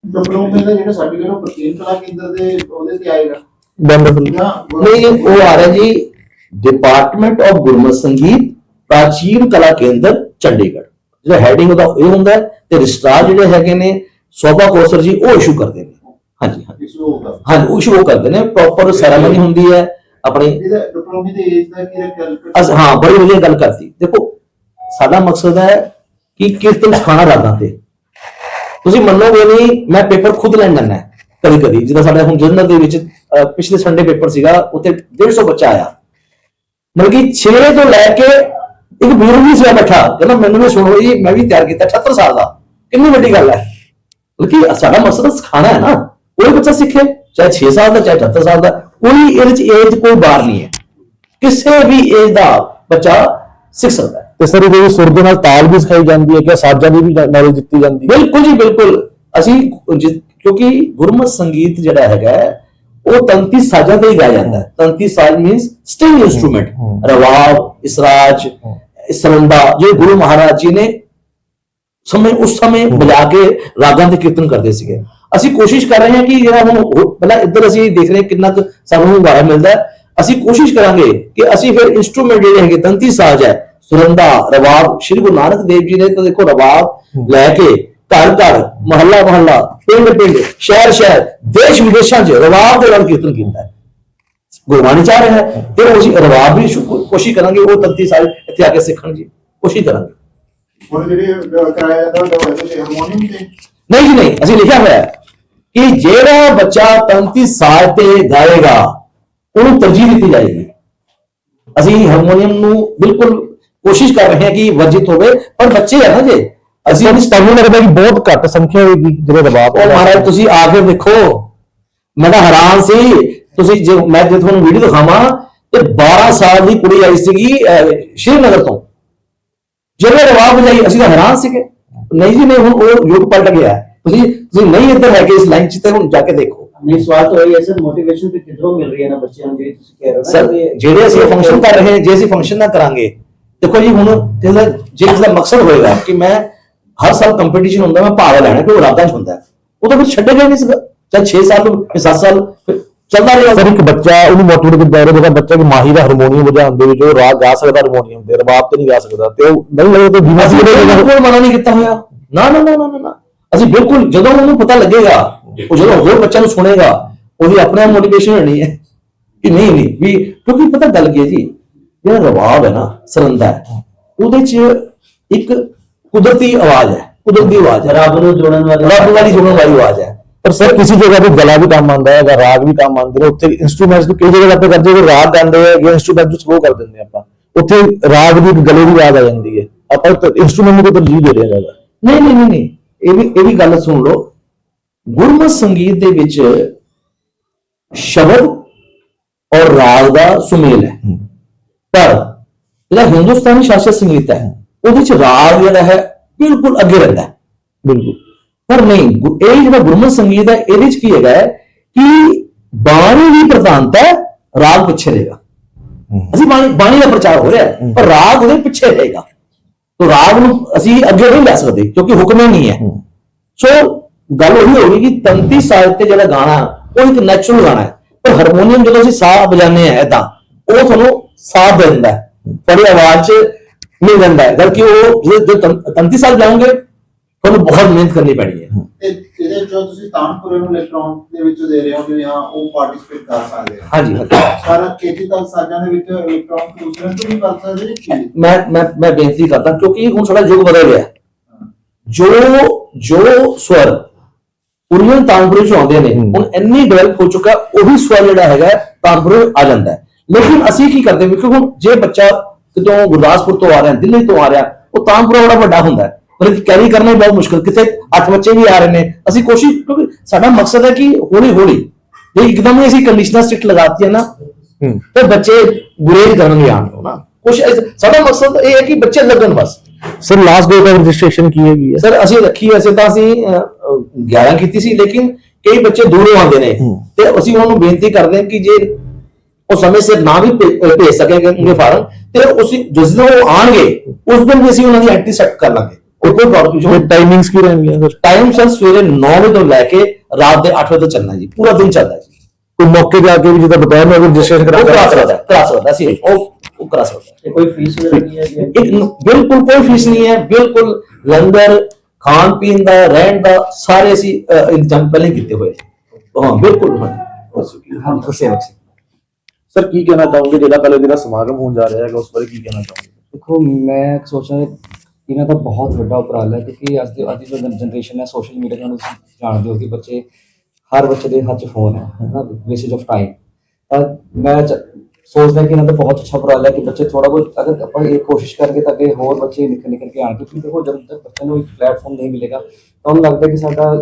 ਡਿਪਲੋਮੇ ਦਾ ਜਿਹੜਾ ਸਰਟੀਫਿਕੇਟ ਉਹ ਪ੍ਰਤੀਨ ਕਲਾ ਕੇਂਦਰ ਦੇ ਉਹਦੇ ਤੇ ਆਏਗਾ। ਵੰਡਰਫੁਲ ਜਾਂ ਨਹੀਂ ਜੀ, ਉਹ ਆ ਰਿਹਾ ਜੀ ਡਿਪਾਰਟਮੈਂਟ ਆਫ ਗੁਰਮਤ ਸੰਗੀਤ ਪ੍ਰਾਚੀਨ ਕਲਾ ਕੇਂਦਰ ਚੰਡੀਗੜ੍ਹ। ਜਿਹੜਾ ਹੈਡਿੰਗ ਉਹਦਾ ਇਹ ਹੁੰਦਾ ਹੈ ਤੇ ਰਜਿਸਟਰਾਰ ਜਿਹੜੇ ਹੈਗੇ ਨੇ ਸੋਭਾ ਕੋਸਰ ਜੀ ਉਹ ਇਸ਼ੂ ਕਰਦੇ ਨੇ। ਹਾਂਜੀ ਹਾਂਜੀ। ਹਾਂਜੀ ਉਹ ਇਸ਼ੂ ਕਰਦੇ ਨੇ। ਪ੍ਰੋਪਰ ਸੈਰੇਮਨੀ ਹੁੰਦੀ ਹੈ ਆਪਣੀ ਇਹਦਾ ਡਿਪਲੋਮੇ ਦੇ ਏਜ ਦਾ ਕੀ ਰੱਖਿਆ? ਅਸ ਹਾਂ ਬੜੀ ਵਧੀਆ ਗੱਲ ਕਰਤੀ। ਦੇਖੋ ਸਾਡਾ ਮਕਸਦ ਹੈ ਕਿ ਕੀਰਤਨ ਸਿਖਾਣਾ ਰਾਗਾਂ ਤੇ। ਤੁਸੀਂ ਮੰਨੋਗੇ ਨਹੀਂ ਮੈਂ ਪੇਪਰ ਖੁਦ ਲੈਣ ਜਾਂਦਾ ਕਦੀ ਕਦੀ ਜਿੱਦਾਂ ਸਾਡੇ ਹੁਣ ਜਰਨਲ ਦੇ ਵਿੱਚ ਪਿਛਲੇ ਸੰਡੇ ਪੇਪਰ ਸੀਗਾ ਉੱਥੇ 150 ਬੱਚਾ ਆਇਆ। ਮਤਲਬ ਕਿ 6 ਤੋਂ ਲੈ ਕੇ ਇੱਕ ਵੀਰ ਵੀ ਸੀ ਬੈਠਾ ਕਹਿੰਦਾ ਮੈਨੂੰ ਵੀ ਸੁਣੋ ਜੀ ਮੈਂ ਵੀ ਤਿਆਰ ਕੀਤਾ 78 ਸਾਲ ਦਾ। ਕਿੰਨੀ ਵੱਡੀ ਗੱਲ ਹੈ। ਬਲਕਿ ਸਾਡਾ ਮਕਸਦ ਸਿਖਾਣਾ ਹੈ ਨਾ। ਕੋਈ ਬੱਚਾ ਸਿੱਖੇ ਚਾਹੇ 6 ਸਾਲ ਦਾ ਚਾਹੇ 78 ਸਾਲ ਦਾ ਕੋਈ ਇਹਦੇ ਚ ਏਜ ਕੋਈ ਬਾਰ ਨਹੀਂ ਹੈ। ਕਿਸੇ ਵੀ ਏਜ ਦਾ ਬੱਚਾ ਸਿੱਖ ਸਕਦਾ ਹੈ। ਤੇ ਸਰ ਵਿੱਚ ਸੁਰ ਦੇ ਨਾਲ ਤਾਲ ਵੀ ਸਿਖਾਈ ਜਾਂਦੀ ਹੈ ਕਿ ਸਾਜ਼ਾਂ ਦੀ ਵੀ ਨੌਲੇਜ ਦਿੱਤੀ ਜਾਂਦੀ ਹੈ? ਬਿਲਕੁਲ ਜੀ ਬਿਲਕੁਲ। ਅਸੀਂ ਕਿਉਂਕਿ ਗੁਰਮਤ ਸੰਗੀਤ ਜਿਹੜਾ ਹੈਗਾ ਉਹ ਤੰਤੀ ਸਾਜ਼ਾਂ ਤੇ ਹੀ ਗਾਇਆ ਜਾਂਦਾ ਹੈ। ਤੰਤੀ ਸਾਜ਼ ਮੀਨਸ ਸਟ੍ਰਿੰਗ ਇਨਸਟਰੂਮੈਂਟ ਰਵਾਬ ਇਸਰਾਜ ਸਰੰਦਾ ਜੋ ਗੁਰੂ ਮਹਾਰਾਜ ਜੀ ਨੇ ਸਮੇਂ ਉਸ ਸਮੇਂ ਬਜਾ ਕੇ ਰਾਗਾਂ ਦੇ ਕੀਰਤਨ ਕਰਦੇ ਸੀਗੇ। ਅਸੀਂ ਕੋਸ਼ਿਸ਼ ਕਰ ਰਹੇ ਹਾਂ ਕਿ ਜਿਹੜਾ ਹੁਣ ਪਹਿਲਾਂ ਇੱਧਰ ਅਸੀਂ ਦੇਖ ਰਹੇ ਕਿੰਨਾ ਕੁ ਸਾਨੂੰ ਹੁੰਗਾਰਾ ਮਿਲਦਾ ਹੈ। ਅਸੀਂ ਕੋਸ਼ਿਸ਼ ਕਰਾਂਗੇ ਕਿ ਅਸੀਂ ਫਿਰ ਇਨਸਟਰੂਮੈਂਟ ਜਿਹੜੇ ਹੈਗੇ ਤੰਤੀ ਸਾਜ਼ ਹੈ ਸੁਰੰਦਾ ਰਵਾਬ ਸ਼੍ਰੀ ਗੁਰੂ ਨਾਨਕ ਦੇਵ ਜੀ ਨੇ ਤਾਂ ਦੇਖੋ ਰਵਾਬ ਲੈ ਕੇ ਘਰ ਘਰ ਮਹੱਲਾ ਮਹੱਲਾ ਪਿੰਡ ਪਿੰਡ ਸ਼ਹਿਰ ਸ਼ਹਿਰ ਦੇਸ਼ ਵਿਦੇਸ਼ਾਂ 'ਚ ਰਵਾਬ ਦੇ ਨਾਲ ਕੀਰਤਨ ਕੀਤਾ ਹੈ। ਗੁਰਬਾਣੀ ਚਾਹ ਰਿਹਾ ਹੈ। ਉਹ ਅਸੀਂ ਰਵਾਬ ਵੀ ਸ਼ੁ- ਕੋਸ਼ਿਸ਼ ਕਰਾਂਗੇ ਉਹ ਤੰਤੀ ਸਾਜ਼ ਇੱਥੇ ਆ ਕੇ ਸਿੱਖਣ ਦੀ ਕੋਸ਼ਿਸ਼ ਕਰਾਂਗੇ। ਹੁਣ ਜਿਹੜੇ ਕਰਾਇਆ ਜਾਂਦਾ ਉਹ ਹਾਰਮੋਨੀਅਮ ਤੇ? ਨਹੀਂ ਜੀ ਨਹੀਂ ਅਸੀਂ ਲਿਖਿਆ ਹੋਇਆ ਹੈ ਕਿ ਜਿਹੜਾ ਬੱਚਾ ਤੰਤੀ ਸਾਜ਼ ਤੇ ਗਾਏਗਾ ਉਹਨੂੰ ਤਰਜੀਹ ਦਿੱਤੀ ਜਾਏਗੀ। ਅਸੀਂ ਹਾਰਮੋਨੀਅਮ ਨੂੰ ਬਿਲਕੁਲ ਕੋਸ਼ਿਸ਼ ਕਰ ਰਹੇ ਹਾਂ ਕਿ ਵਰਜਿਤ ਹੋਵੇ ਪਰ ਬੱਚੇ ਹੈ ਨਾ ਜੇ ਅਸੀਂ ਅਸੀਂ ਤੁਹਾਨੂੰ ਲੱਗਦਾ ਕਿ ਬਹੁਤ ਘੱਟ ਸੰਖਿਆ ਹੋਏਗੀ ਜਿਹੜੇ ਰਬਾਬ ਉਹ ਮਹਾਰਾਜ ਤੁਸੀਂ ਆ ਕੇ ਦੇਖੋ। ਮੈਂ ਤਾਂ ਹੈਰਾਨ ਸੀ। ਤੁਸੀਂ ਜੇ ਮੈਂ ਜੇ ਤੁਹਾਨੂੰ ਵੀਡੀਓ ਦਿਖਾਵਾਂ ਤੇ 12 ਸਾਲ ਦੀ ਕੁੜੀ ਆਈ ਸੀਗੀ ਅਹ, ਸ਼੍ਰੀਨਗਰ ਤੋਂ। ਜਿਹੜੇ ਰਵਾਬ ਵਜਾਈ ਅਸੀਂ ਤਾਂ ਹੈਰਾਨ ਸੀਗੇ। ਨਹੀਂ ਜੀ ਨਹੀਂ ਹੁਣ ਉਹ ਯੁੱਗ ਪਲਟ ਗਿਆ। ਹੈ। ਤੁਸੀਂ ਤੁਸੀਂ ਨਹੀਂ ਇੱਧਰ ਹੈਗੇ ਇਸ ਲਾਈਨ 'ਚ ਤੇ ਹੁਣ ਜਾ ਕੇ ਦੇਖੋ। ਨਹੀਂ ਸਵਾਲ ਤਾਂ ਇਹ ਹੈ ਸਰ ਮੋਟੀਵੇਸ਼ਨ ਤੇ ਕਿੱਧਰੋਂ ਮਿਲ ਰਹੀ ਹੈ ਨਾ ਬੱਚਿਆਂ ਨੂੰ ਜਿਹੜੀ ਤੁਸੀਂ ਕਹਿ ਰਹੇ ਹੋ ਨਾ ਸਰ ਵੀ- ਜਿਹੜੇ ਅਸੀਂ ਫੰਕਸ਼ਨ ਕਰ ਰਹੇ ਹਾਂ ਜੇ ਅਸੀਂ ਫੰਕਸ਼ਨ ਨਾ ਕਰਾਂਗੇ ਦੇਖੋ ਜੀ ਹੁਣ ਕਿਸੇ ਦਾ ਜੇ ਕਿਸੇ ਦਾ ਮਕਸਦ ਹੋਏਗਾ ਕਿ ਮੈਂ ਹਰ ਸਾਲ ਕੰਪੀਟੀਸ਼ਨ ਹੁੰਦਾ ਮੈਂ ਭਾਗ ਲੈਣਾ ਕਿ ਉਹ ਰਾਤਾਂ 'ਚ ਹੁੰਦਾ ਉਹ ਤਾਂ ਫਿਰ ਛੱਡੇਗਾ ਨਹੀਂ ਸੀਗਾ। ਚਾਹੇ 6 ਸਾਲ ਫਿਰ 7 ਸਾਲ ਚੱਲਦਾ ਰਹੇਗਾ ਸਰ ਇੱਕ ਬੱਚਾ ਉਹਨੂੰ ਮੋਟੀਵੇਟ ਜਾ ਰਿਹਾ ਜਿਹੜਾ ਬੱਚਾ ਕਿ ਮਾਹਿਰ ਦਾ ਹਾਰਮੋਨੀਅਮ ਵਜਾਉਣ ਦੇ ਵਿੱਚ ਉਹ ਰਾਗ ਗਾ ਸਕਦਾ ਹਾਰਮੋਨੀਅਮ ਤੇ ਰਬਾਬ ਤੇ ਨਹੀਂ ਗਾ ਸਕਦਾ। ਤੇ ਉਹ ਨਹੀਂ ਲੱਗਦਾ ਕਿ ਜਿਵੇਂ ਅਸੀਂ ਅਸੀਂ ਬਿਲਕੁਲ ਮਨਾ ਨਹੀਂ ਕੀਤਾ ਹੋਇਆ। ਨਾ ਨਾ ਨਾ ਨਾ ਨਾ, ਨਾ। ਅਸੀਂ ਬਿਲਕੁਲ ਜਦੋਂ ਉਹਨੂੰ ਪਤਾ ਲੱਗੇਗਾ ਉਹ ਜਦੋਂ ਹੋਰ ਬੱਚਿਆਂ ਨੂੰ ਸੁਣੇਗਾ ਉਹਦੀ ਆਪਣੇ ਆਪ ਮੋਟੀਵੇਸ਼ਨ ਹੋਣੀ ਹੈ। ਕਿ ਨਹੀਂ ਨਹੀਂ ਵੀ ਕਿਉਂਕਿ ਪਤਾ ਗੱਲ ਕੀ ਹੈ ਜੀ ਜਿਹੜਾ ਰਵਾਬ ਹੈ ਨਾ ਸਰੰਦਾ ਉਹਦੇ 'ਚ ਇੱਕ ਕੁਦਰਤੀ ਆਵਾਜ਼ ਹੈ ਕੁਦਰਤੀ ਆਵਾਜ਼ ਹੈ ਰੱਬ ਨੂੰ ਜੋੜਨ ਵਾਲੀ ਰੱਬ ਵਾਲੀ ਜੁੜਨ ਵਾਲੀ ਆਵਾਜ਼ ਹੈ ਪਰ ਸਰ ਕਿਸੇ ਜਗ੍ਹਾ ਤੇ ਗਲਾ ਵੀ ਕੰਮ ਆਉਂਦਾ ਹੈ ਜਾਂ ਰਾਗ ਵੀ ਕੰਮ ਆਉਂਦੇ ਨੇ ਉੱਥੇ ਇਨਸਟਰੂਮੈਂਟਸ ਨੂੰ ਕਈ ਜਗ੍ਹਾ ਤੇ ਕਰਦੇ ਕਿ ਰਾਗ ਗਾਉਂਦੇ ਆ ਜਾਂ ਇਨਸਟਰੂਮੈਂਟ ਨੂੰ ਸਲੋ ਕਰ ਦਿੰਦੇ ਆਪਾਂ ਉੱਥੇ ਰਾਗ ਦੀ ਇੱਕ ਗਲੇ ਦੀ ਆਵਾਜ਼ ਆ ਜਾਂਦੀ ਹੈ ਆਪਾਂ ਇਨਸਟਰੂਮੈਂਟ ਨੂੰ ਕੋਈ ਤਰਜੀਹ ਦੇ ਰਹੇ ਹਾਂ ਜ਼ਿਆਦਾ ਨਹੀਂ ਨਹੀਂ ਨਹੀਂ ਨਹੀਂ ਇਹ ਵੀ ਇਹ ਵੀ ਗੱਲ ਸੁਣ ਲਓ ਗੁਰਮਤ ਸੰਗੀਤ ਦੇ ਵਿੱਚ ਸ਼ਬਦ ਔਰ ਰਾਗ ਦਾ ਸੁਮੇਲ ਹੈ ਪਰ ਜਿਹੜਾ ਹਿੰਦੁਸਤਾਨੀ ਸ਼ਾਸਤਰੀ ਸੰਗੀਤ ਹੈ ਉਹਦੇ ਚ ਰਾਗ ਜਿਹੜਾ ਹੈ ਬਿਲਕੁਲ ਅੱਗੇ ਰਹਿੰਦਾ ਹੈ। ਬਿਲਕੁਲ। ਪਰ ਨਹੀਂ ਇਹ ਜਿਹੜਾ ਗੁਰਮਤ ਸੰਗੀਤ ਹੈ ਇਹਦੇ ਚ ਕੀ ਹੈਗਾ ਕਿ ਬਾਣੀ ਦੀ ਪ੍ਰਧਾਨਤਾ ਰਾਗ ਪਿੱਛੇ ਰਹੇਗਾ। ਅਸੀਂ ਬਾਣੀ ਬਾਣੀ ਦਾ ਪ੍ਰਚਾਰ ਹੋ ਰਿਹਾ ਹੈ, ਪਰ ਰਾਗ ਉਹਦੇ ਪਿੱਛੇ ਰਹੇਗਾ। ਤੋ ਰਾਗ ਨੂੰ ਅਸੀਂ ਅੱਗੇ ਨਹੀਂ ਲੈ ਸਕਦੇ ਕਿਉਂਕਿ ਹੁਕਮ ਹੀ ਨਹੀਂ ਹੈ। ਸੋ ਗੱਲ ਉਹੀ ਹੋ ਗਈ ਕਿ ਤੰਤੀ ਸਾਹਿਤ ਤੇ ਜਿਹੜਾ ਗਾਣਾ ਉਹ ਇੱਕ ਨੈਚੁਰਲ ਗਾਣਾ ਹੈ। ਪਰ ਹਾਰਮੋਨੀਅਮ ਜਦੋਂ ਅਸੀਂ ਸਾਹ ਵਜਾਉਂਦੇ ਆ ਏਦਾਂ ਉਹ ਤੁਹਾਨੂੰ ਸਾਥ ਦੇ ਦਿੰਦਾ ਤੁਹਾਡੀ ਆਵਾਜ਼ 'ਚ ਮਿਲ ਜਾਂਦਾ ਹੈ ਜਦ ਕਿ ਉਹ ਜੇ ਜੇ ਤੰਤੀ ਸਾਹਿਬ ਜਾਓਗੇ ਤੁਹਾਨੂੰ ਬਹੁਤ ਮਿਹਨਤ ਕਰਨੀ ਪੈਣੀ ਹੈ ਤੇ ਇਹਦੇ ਵਿੱਚੋਂ ਤੁਸੀਂ ਤਾਨਪੁਰੇ ਨੂੰ ਇਲੈਕਟ੍ਰੋਨ ਦੇ ਵਿੱਚ ਦੇ ਰਹੇ ਹੋ ਕਿ ਹਾਂ ਉਹ ਪਾਰਟਿਸਿਪੇਟ ਕਰ ਸਕਦੇ ਆ ਹਾਂਜੀ ਹਾਂਜੀ ਸਾਰਾ ਕੇਜੀ ਤੱਕ ਸਾਜਾਂ ਦੇ ਵਿੱਚ ਇਲੈਕਟ੍ਰੋਨ ਦੂਸਰੇ ਤੋਂ ਵੀ ਕਰ ਸਕਦੇ ਨੇ ਕੀ ਮੈਂ ਮੈਂ ਮੈਂ ਬੇਨਤੀ ਕਰਦਾ ਕਿਉਂਕਿ ਹੁਣ ਸਾਡਾ ਯੁੱਗ ਬਦਲ ਗਿਆ ਹੈ। ਜੋ ਜੋ ਸਵਰ ਉਰੀਅਨ ਤਾਨਪੁਰੇ ਚ ਆਉਂਦੇ ਨੇ ਹੁਣ ਇੰਨੀ ਡਿਵੈਲਪ ਹੋ ਚੁੱਕਾ ਉਹੀ ਸਵਰ ਜਿਹੜਾ ਹੈਗਾ ਤਾਨਪੁਰੇ ਆ ਜਾਂਦਾ ਹੈ ਲੇਕਿਨ ਅਸੀਂ ਕੀ ਕਰਦੇ ਕਿਉਂਕਿ ਹੁਣ ਜੇ ਬੱਚਾ ਕਿਤੋਂ ਗੁਰਦਾਸਪੁਰ ਤੋਂ ਆ ਰਿਹਾ ਦਿੱਲੀ ਤੋਂ ਆ ਰਿਹਾ ਉਹ ਤਾਨਪੁਰਾ ਬੜਾ ਵੱਡਾ ਹੁੰਦਾ ਪਰ ਕੈਰੀ ਕਰਨਾ ਹੀ ਬਹੁਤ ਮੁਸ਼ਕਲ ਕਿਤੇ ਅੱਠ ਬੱਚੇ ਵੀ ਆ ਰਹੇ ਨੇ। ਅਸੀਂ ਕੋਸ਼ਿਸ਼ ਕਿਉਂਕਿ ਸਾਡਾ ਮਕਸਦ ਹੈ ਕਿ ਹੌਲੀ ਹੌਲੀ ਜੇ ਇੱਕਦਮ ਹੀ ਅਸੀਂ ਕੰਡੀਸ਼ਨਰ ਸਟ੍ਰਿਕਟ ਲਗਾਤੀ ਹੈ। ਨਾ ਤੇ ਬੱਚੇ ਗੁਰੇਜ ਕਰਨਗੇ ਆਣ ਨਾ। ਇਸ- ਸਾਡਾ ਮਕਸਦ ਇਹ ਹੈ ਕਿ ਬੱਚੇ ਲੱਗਣ ਬਸ। Sir last date of registration ਕੀ ਹੈਗੀ ਹੈ ਸਰ ਅਸੀਂ ਰੱਖੀ ਵੈਸੇ ਤਾਂ ਅਸੀਂ ਅਹ, ਅਹ, 11 ਕੀਤੀ ਸੀ ਲੇਕਿਨ ਕਈ ਬੱਚੇ ਦੂਰੋਂ ਆਉਂਦੇ ਨੇ। ਤੇ ਅਸੀਂ ਉਹਨਾਂ ਨੂੰ ਬੇਨਤੀ ਕਰਦੇ ਹਾਂ ਕਿ ਜੇ ਉਹ ਸਮੇਂ ਸਿਰ ਨਾ ਵੀ ਭੇਜ ਸਕੇਗੇ ਫਾਰਮ ਤੇ ਉਸੇ ਜਿਸ ਦਿਨ ਉਹ ਆਣਗੇ ਉਸ ਦਿਨ ਵੀ ਅਸੀਂ ਉਹਨਾਂ ਦੀ ਐਂਟਰੀ ਸੈੱਟ ਕਰ ਲਾਂਗੇ। ਉਹ ਕੋਈ ਪ੍ਰੋਬਲਮ ਨਹੀਂ। ਟਾਈਮਿੰਗਸ ਕੀ ਰਹਿਣਗੀਆਂ ਸਰ ਟਾਈਮ ਸਰ ਸਵੇਰੇ 9 ਵਜੇ ਤੋਂ ਲੈ ਕੇ ਰਾਤ ਦੇ 8 ਵਜੇ ਤੱਕ ਚੱਲਣਾ ਜੀ ਪੂਰਾ ਦਿਨ ਚੱਲਦਾ ਹੈ ਜੀ। ਕੋਈ ਮੌਕੇ ਤੇ ਆ ਕੇ ਵੀ ਜਿੱਦਾਂ ਬਤਾਇਆ ਮੈਂ ਰਜਿਸਟ੍ਰੇਸ਼ਨ ਉਹ ਕਰਾ ਕਰਾ ਸਕਦਾ ਹੈ, ਕਰਾ ਸਕਦਾ ਸੀ ਉਹ ਉਹ ਕਰਾ ਸਕਦਾ ਹੈ। ਕੋਈ ਫੀਸ ਨਹੀਂ ਹੈ ਜੀ? ਬਿਲਕੁਲ ਕੋਈ ਫੀਸ ਨਹੀਂ ਹੈ ਬਿਲਕੁਲ ਲੰਗਰ ਖਾਣ ਪੀਣ ਦਾ ਰਹਿਣ ਦਾ ਸਾਰੇ ਅਸੀਂ ਇੰਤਜ਼ਾਮ ਪਹਿਲੇ ਹੀ ਕੀਤੇ ਹੋਏ। ਹਾਂ ਬਿਲਕੁਲ ਹਾਂ। ਸੇਵਕ ਸੀ ਸਰ, ਕੀ ਕਹਿਣਾ ਚਾਹੋਗੇ? ਜਿਹੜਾ ਕੱਲ ਜਿਹੜਾ ਸਮਾਗਮ ਹੋਣ ਜਾ ਰਿਹਾ ਹੈਗਾ, ਉਸ ਬਾਰੇ ਕੀ ਕਹਿਣਾ ਚਾਹੋਗੇ? ਦੇਖੋ, ਮੈਂ ਸੋਚਦਾ ਇਹਨਾਂ ਦਾ ਬਹੁਤ ਵੱਡਾ ਉਪਰਾਲਾ ਹੈ, ਕਿਉਂਕਿ ਅੱਜ ਦੇ, ਅੱਜ ਦੀ ਜੋ ਜਨਰੇਸ਼ਨ ਹੈ ਸੋਸ਼ਲ ਮੀਡੀਆ ਤੁਹਾਨੂੰ ਤੁਸੀਂ ਜਾਣਦੇ ਹੋ ਕਿ ਬੱਚੇ ਹਰ ਬੱਚੇ ਦੇ ਹੱਥ 'ਚ ਫੋਨ ਹੈ ਹੈ ਨਾ ਵੇਸੇਜ ਆਫ ਟਾਈਮ ਤਾਂ ਮੈਂ ਸੋਚਦਾ ਕਿ ਇਹਨਾਂ ਦਾ ਬਹੁਤ ਅੱਛਾ ਉਪਰਾਲਾ ਹੈ ਕਿ ਬੱਚੇ ਥੋੜਾ ਬਹੁਤ, ਅਗਰ ਆਪਾਂ ਇਹ ਕੋਸ਼ਿਸ਼ ਕਰਕੇ ਤਾਂ ਅੱਗੇ ਹੋਰ ਬੱਚੇ ਨਿਕਲ ਨਿਕਲ ਕੇ ਆਣ ਕਿਉਂਕਿ ਦੇਖੋ, ਜਦ ਤੱਕ ਬੱਚੇ ਨੂੰ ਇੱਕ ਪਲੇਟਫਾਰਮ ਨਹੀਂ ਮਿਲੇਗਾ, ਤਾਂ ਉਹਨੂੰ ਲੱਗਦਾ ਕਿ ਸਾਡਾ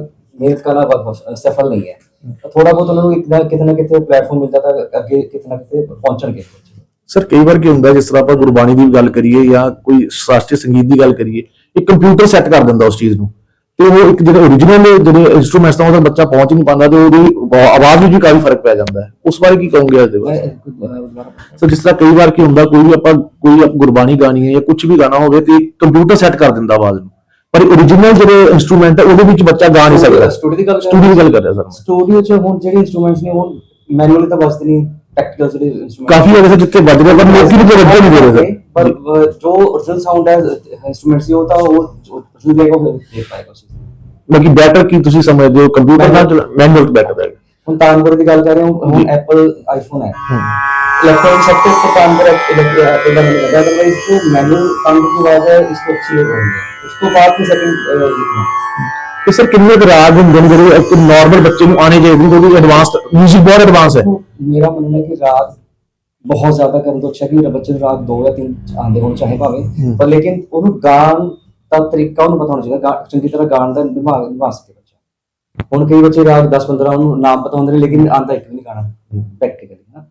ਮਿਹਨਤ ਕਰਨਾ ਬਹੁਤ ਸਫਲ ਨਹੀਂ ਹੈ। ਥੋੜਾ ਬਹੁਤ ਉਹਨਾਂ ਨੂੰ ਇੱਕ ਨਾ ਕਿਤੇ ਨਾ ਕਿਤੇ ਪਲੇਟਫਾਰਮ ਮਿਲਦਾ ਤਾਂ ਅੱਗੇ ਕਿਤੇ ਨਾ ਕਿਤੇ ਪਹੁੰਚਣਗੇ। ਸਰ ਕਈ ਵਾਰ ਕੀ ਹੁੰਦਾ ਜਿਸ ਤਰ੍ਹਾਂ ਆਪਾਂ ਗੁਰਬਾਣੀ ਦੀ ਗੱਲ ਕਰੀਏ ਜਾਂ ਕੋਈ ਸ਼ਾਸਤਰੀ ਸੰਗੀਤ ਦੀ ਗੱਲ ਕਰੀਏ ਇੱਕ ਕੰਪਿਊਟਰ ਸੈੱਟ ਕਰ ਦਿੰਦਾ ਉਸ ਚੀਜ਼ ਨੂੰ। ਤੇ ਉਹ ਇੱਕ ਜਿਹੜੇ origignal ਜਿਹੜੇ ਇਨਸਟਰੂਮੈਂਟਸ ਤਾਂ ਉਹਦਾ ਬੱਚਾ ਪਹੁੰਚ ਨਹੀਂ ਪਾਉਂਦਾ ਤੇ ਉਹਦੀ ਆਵਾ- ਆਵਾਜ਼ ਵਿੱਚ ਵੀ ਕਾਫੀ ਫ਼ਰਕ ਪੈ ਜਾਂਦਾ ਹੈ। ਉਸ ਬਾਰੇ ਕੀ ਕਹੋਗੇ ਇਸ ਦੇ ਸੋ ਜਿਸ ਤਰ੍ਹਾਂ ਕਈ ਵਾਰ ਕੀ ਹੁੰਦਾ ਕੋਈ ਵੀ ਆਪਾਂ ਕੋਈ ਗੁਰਬਾਣੀ ਗਾਣੀ ਹੈ ਜਾਂ ਕੁਝ ਵੀ ਗਾਣਾ ਹੋਵੇ ਤੇ ਕੰਪਿਊਟਰ ਸੈੱਟ ਕਰ ਦਿੰਦਾ ਆਵਾਜ਼ ਨੂੰ। ਪਰ origignal ਜਿਹੜੇ ਇਨਸਟਰੂਮੈਂਟ ਹੈ ਉਹਦੇ ਵਿੱਚ ਬੱਚਾ ਗਾ ਨਹੀਂ ਸਕਦਾ। ਸਟੂਡੀਓ ਦੀ ਗੱਲ ਕਰ ਸਟੂਡੀਓ ਦੀ ਗੱਲ ਕਰ ਰਿਹਾ ਸਰ। ਮੈਂ ਸਟੂਡੀਓ 'ਚ ਹੁਣ ਜਿਹੜੇ ਇਨਸਟਰੂਮੈਂਟਸ ਨੇ ਹੁਣ ਮੈਨੂਅਲੀ ਤਾਂ ਵੱਜਦੇ ਨਹੀਂ ਟੈਕਟੀਕਲ ਜਿਹੜੇ ਇਨਸਟਰੂਮੈਂਟ ਕਾਫੀ ਜਗ੍ਹਾ ਜਿੱਥੇ ਵੱਜ ਰਿਹਾ ਪਰ ਲੋਕੀ ਵੀ ਵੱਜਦੇ ਨਹੀਂ ਦੇ ਰਹੇ ਪਰ ਸਰ ਅਹ, ਜੋ origignal ਸਾਊਂਡ ਹੈ ਇਨਸਟਰੂਮੈਂਟਸ ਦੀ ਉਹ ਤਾਂ ਉਹ origignal ਦੇਗਾ ਉਹ ਦੇ ਪਾਏਗਾ ਉਸ ਨੂੰ। ਬਾਕੀ ਬੈਟਰ ਕੀ ਤੁਸੀਂ ਸਮਝਦੇ ਹੋ? ਕੰਪਿਊਟਰ ਨਾਲ ਮੈਨੂਅਲ ਬੈਟਰ ਹੈ। ਹੁਣ ਤਾਨਪੁਰ ਦੀ ਗੱਲ ਕਰ ਰਹੇ ਹਾਂ ਹੁਣ ਐਪਲ ਆਈਫੋਨ ਹੈ। ਇਲੈਕਟ੍ਰੋਨਿਕ ਸੈਕਟਰ ਤੋਂ ਤਾਨਪੁਰ एप्पल का नहीं करता अदरवाइज जो मैनुअल तानपुर की आवाज है इसको अच्छी हो रही है उसको बाद में सेकंड लिखना ਤੇ ਸਰ ਕਿੰਨੇ ਕੁ ਰਾਗ ਹੁੰਦੇ ਨੇ ਜਿਹੜੇ ਇੱਕ ਨਾਰਮਲ ਬੱਚੇ ਨੂੰ ਆਣੇ ਚਾਹੀਦੇ ਨੇ ਕਿਉਂਕਿ ਐਡਵਾਂਸ 뮤직 ਬਹੁਤ ਐਡਵਾਂਸ ਹੈ तो मेरा मानना है कि राग ਬਹੁਤ ਜ਼ਿਆਦਾ ਕਰਨ ਤੋਂ ਅੱਛਾ ਕਿ ਬੱਚੇ ਨੂੰ ਰਾਗ ਦੋ ਜਾਂ ਤਿੰਨ ਆਉਂਦੇ ਹੋਣ ਚਾਹੇ ਭਾਵੇਂ ਪਰ ਲੇਕਿਨ ਉਹਨੂੰ ਗਾਣ ਦਾ ਤਰੀਕਾ ਉਹਨੂੰ ਪਤਾ ਹੋਣਾ ਚਾਹੀਦਾ ਗਾ- ਚੰਗੀ ਤਰ੍ਹਾਂ ਗਾਣ ਦਾ ਨਿਭਾ ਨਿਭਾ ਸਕੇ ਬੱਚਾ ਹੁਣ ਕਈ ਬੱਚੇ ਰਾਗ 10 15 ਉਹਨੂੰ ਨਾਮ ਪਤਾ ਹੁੰਦੇ ਨੇ ਲੇਕਿਨ ਆਂਦਾ ਇੱਕ ਵੀ ਨਹੀਂ ਗਾਣਾ ਪ੍ਰੈਕਟੀਕਲੀ ਨਾ